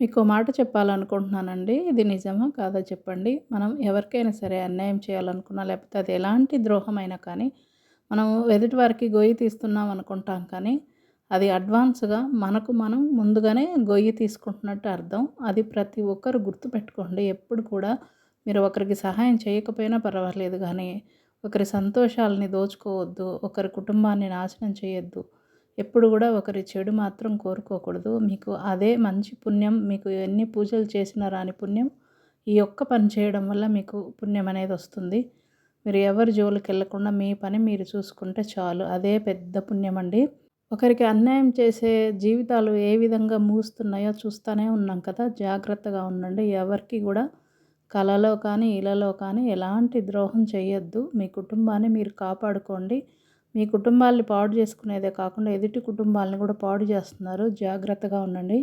మీకు మాట చెప్పాలనుకుంటున్నానండి. ఇది నిజమా? కాదా చెప్పండి. మనం ఎవరికైనా సరే అన్యాయం చేయాలనుకున్నా, లేకపోతే అది ఎలాంటి ద్రోహమైనా కానీ, మనం ఎదుటి వారికి గొయ్యి తీస్తున్నాం అనుకుంటాం కానీ, అది అడ్వాన్స్‌గా మనకు మనం ముందుగానే గొయ్యి తీసుకుంటున్నట్టు అర్థం. అది ప్రతి ఒక్కరు గుర్తుపెట్టుకోండి. ఎప్పుడు కూడా మీరు ఒకరికి సహాయం చేయకపోయినా పర్వాలేదు కానీ ఒకరి సంతోషాలని దోచుకోవద్దు. ఒకరి కుటుంబాన్ని నాశనం చేయొద్దు. ఎప్పుడు కూడా ఒకరి చెడు మాత్రం కోరుకోకూడదు. మీకు అదే మంచి పుణ్యం. మీకు ఎన్ని పూజలు చేసినా రాని పుణ్యం ఈ ఒక్క పని చేయడం వల్ల మీకు పుణ్యం అనేది వస్తుంది. మీరు ఎవరి జోలికెళ్ళకుండా మీ పని మీరు చూసుకుంటే చాలు. అదే పెద్ద పుణ్యం అండి. ఒకరికి అన్యాయం చేసే జీవితాలు ఏ విధంగా ముగుస్తున్నాయో చూస్తూనే ఉన్నాం కదా! జాగ్రత్తగా ఉండండి. ఎవరికి కూడా కలలో కానీ, ఇళ్ళలో కానీ ఎలాంటి ద్రోహం చేయొద్దు. మీ కుటుంబాన్ని మీరు కాపాడుకోండి. మీ కుటుంబాల్ని పాడు చేసుకునేదే కాకుండా ఎదుటి కుటుంబాలను కూడా పాడు చేస్తున్నారు. జాగ్రత్తగా ఉండండి.